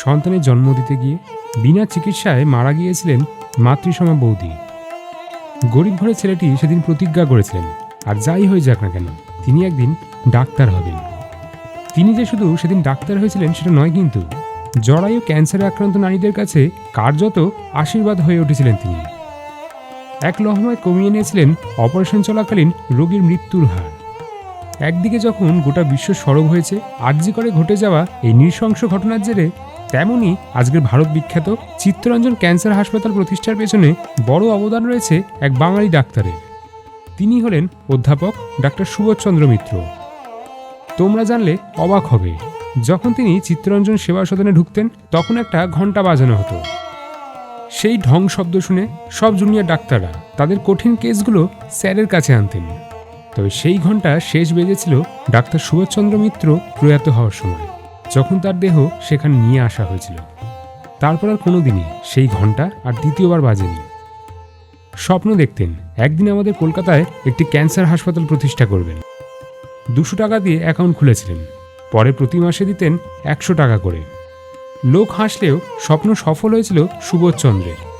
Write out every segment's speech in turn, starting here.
সন্তানের জন্ম দিতে গিয়ে বিনা চিকিৎসায় মারা গিয়েছিলেন মাতৃসমা বৌদি। গরিব ঘরের ছেলেটি সেদিন প্রতিজ্ঞা করেছিলেন, আর যাই হয়ে যাক না কেন, তিনি একদিন ডাক্তার হবেন। তিনি যে শুধু সেদিন ডাক্তার হয়েছিলেন সেটা নয় কিন্তু জরায়ু ক্যান্সারে আক্রান্ত নারীদের কাছে কার্যত আশীর্বাদ হয়ে উঠেছিলেন তিনি। এক লহমায় কমিয়ে নিয়েছিলেন অপারেশন চলাকালীন রোগীর মৃত্যুর হার। একদিকে যখন গোটা বিশ্ব সরব হয়েছে, আর্জি করে ঘটে যাওয়া এই নৃশংস ঘটনার জেরে তেমনই আজকের ভারত বিখ্যাত চিত্তরঞ্জন ক্যান্সার হাসপাতাল প্রতিষ্ঠার পেছনে বড় অবদান রয়েছে এক বাঙালি ডাক্তারের। তিনি হলেন অধ্যাপক ডাক্তার সুবোধচন্দ্র মিত্র। তোমরা জানলে অবাক হবে। যখন তিনি চিত্তরঞ্জন সেবা সদনে ঢুকতেন, তখন একটা ঘণ্টা বাজানো হতো। সেই ঢং শব্দ শুনে সব জুনিয়র ডাক্তাররা তাদের কঠিন কেসগুলো স্যারের কাছে আনতেন। তবে সেই ঘণ্টা শেষ বেজেছিল ডাক্তার সুভাষচন্দ্র মিত্র প্রয়াত হওয়ার সময়। যখন তার দেহ সেখানে নিয়ে আসা হয়েছিল। তারপর আর কোনো দিনই সেই ঘণ্টা আর দ্বিতীয়বার বাজেনি। স্বপ্ন দেখতেন, একদিন আমাদের কলকাতায় একটি ক্যান্সার হাসপাতাল প্রতিষ্ঠা করবেন। দুশো টাকা দিয়ে অ্যাকাউন্ট খুলেছিলেন। পরে প্রতি মাসে দিতেন একশো টাকা করে। লোক হাসলেও স্বপ্ন সফল হয়েছিল সুবোধচন্দ্রের।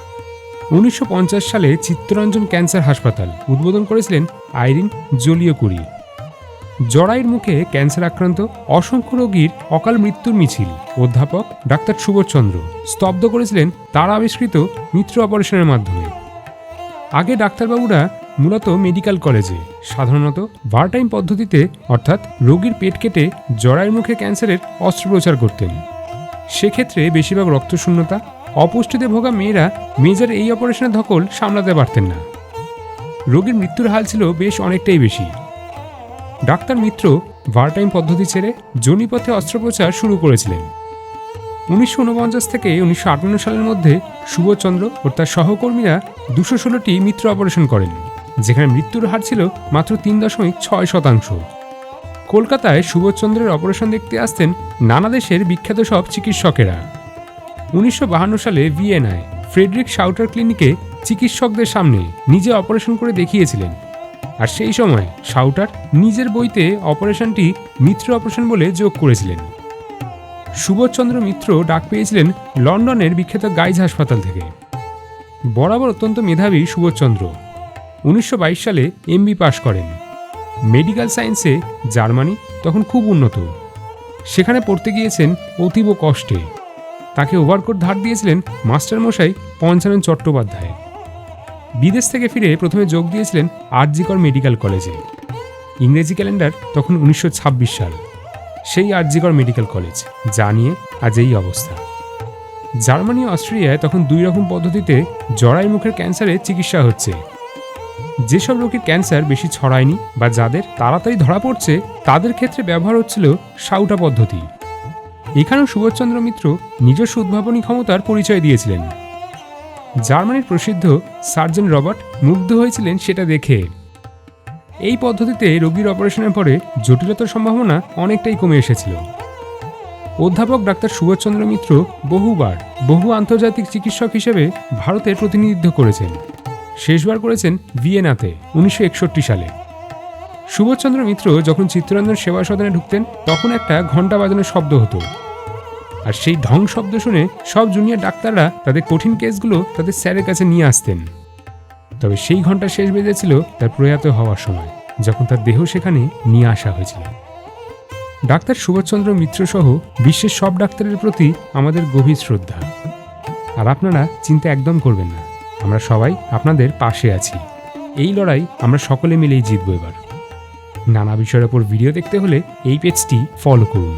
উনিশশো পঞ্চাশ সালে চিত্তরঞ্জন ক্যান্সার হাসপাতাল উদ্বোধন করেছিলেন আইরিন জলীয় কুড়ি জরাইয়ের মুখে ক্যান্সার আক্রান্ত, অসংখ্য রোগীর অকাল মৃত্যুর মিছিল। অধ্যাপক ডাক্তার সুবোধচন্দ্র স্তব্ধ করেছিলেন তার আবিষ্কৃত মিত্র অপারেশনের মাধ্যমে। আগে ডাক্তারবাবুরা মূলত মেডিকেল কলেজে। সাধারণত ভারটাইম পদ্ধতিতে, অর্থাৎ রোগীর পেট কেটে জরায়ের মুখে ক্যান্সারের অস্ত্রোপচার করতেন। সেক্ষেত্রে বেশিরভাগ রক্তশূন্যতা, অপুষ্টিতে ভোগা মেয়েরা মেজার এই অপারেশনের ধকল সামলাতে পারতেন না। রোগীর মৃত্যুর হাল ছিল বেশ অনেকটাই বেশি। ডাক্তার মিত্র ভারটাইম পদ্ধতি ছেড়ে জনিপথে অস্ত্রোপচার শুরু করেছিলেন। উনিশশো উনপঞ্চাশ থেকে উনিশশো আটান্ন সালের মধ্যে সুবোধচন্দ্র ও তার সহকর্মীরা দুশো ষোলোটি মিত্র অপারেশন করেন, যেখানে মৃত্যুর হার ছিল মাত্র তিন দশমিক ছয় শতাংশ। কলকাতায় সুবোধচন্দ্রের অপারেশন দেখতে আসতেন নানা দেশের বিখ্যাত সব চিকিৎসকেরা। উনিশশো সালে ভিয়েনায় ফ্রেডরিক শাউটার ক্লিনিকে চিকিৎসকদের সামনে নিজে অপারেশন করে দেখিয়েছিলেন। আর সেই সময় শাউটার নিজের বইতে অপারেশনটি মিত্র অপারেশন বলে যোগ করেছিলেন। সুবোধচন্দ্র মিত্র ডাক পেয়েছিলেন লন্ডনের বিখ্যাত গাইজ হাসপাতাল থেকে। বরাবর অত্যন্ত মেধাবী সুবোধচন্দ্র। উনিশশো বাইশ সালে এমবি পাশ করেন। মেডিকেল সায়েন্সে জার্মানি তখন খুব উন্নত। সেখানে পড়তে গিয়েছেন অতীব কষ্টে। তাকে ওভারকোট ধার দিয়েছিলেন মাস্টারমশাই পঞ্চানন চট্টোপাধ্যায়। বিদেশ থেকে ফিরে প্রথমে যোগ দিয়েছিলেন আরজিকর মেডিকেল কলেজে। ইংরেজি ক্যালেন্ডার তখন উনিশশো ছাব্বিশ সাল। সেই আরজিকর মেডিকেল কলেজ, যা নিয়ে আজ এই অবস্থা। জার্মানি ও অস্ট্রেলিয়ায় তখন দুই রকম পদ্ধতিতে জরাই মুখের ক্যান্সারে চিকিৎসা হচ্ছে। যেসব রোগীর ক্যান্সার বেশি ছড়ায়নি বা যাদের তাড়াতাড়ি ধরা পড়ছে, তাদের ক্ষেত্রে ব্যবহার হচ্ছিল সাউটা পদ্ধতি। এখানেও সুভাষচন্দ্র মিত্র নিজস্ব উদ্ভাবনী ক্ষমতার পরিচয় দিয়েছিলেন। জার্মানির প্রসিদ্ধ সার্জন রবার্ট মুগ্ধ হয়েছিলেন সেটা দেখে। এই পদ্ধতিতে রোগীর অপারেশনের পরে জটিলতার সম্ভাবনা অনেকটাই কমে এসেছিল। অধ্যাপক ডাক্তার সুভাষচন্দ্র মিত্র বহুবার বহু আন্তর্জাতিক চিকিৎসক হিসেবে ভারতের প্রতিনিধিত্ব করেছেন। শেষবার করেছেন ভিয়েনাতে, উনিশশো একষট্টি সালে। সুভাষচন্দ্র মিত্র যখন চিত্তরঞ্জন সেবা সদনে ঢুকতেন, তখন একটা ঘণ্টা বাজানোর শব্দ হতো। আর সেই ঢং শব্দ শুনে সব জুনিয়র ডাক্তাররা তাদের কঠিন কেসগুলো তাদের স্যারের কাছে নিয়ে আসতেন। তবে সেই ঘণ্টা শেষ বেজেছিল তার প্রয়াত হওয়ার সময়, যখন তার দেহ সেখানে নিয়ে আসা হয়েছিল। ডাক্তার সুভাষচন্দ্র মিত্র সহ বিশ্বের সব ডাক্তারের প্রতি আমাদের গভীর শ্রদ্ধা। আর আপনারা চিন্তা একদম করবেন না, আমরা সবাই আপনাদের পাশে আছি। এই লড়াই আমরা সকলে মিলেই জিতবো এবার। নানা বিষয়ের ওপর ভিডিও দেখতে হলে এই পেজটি ফলো করুন।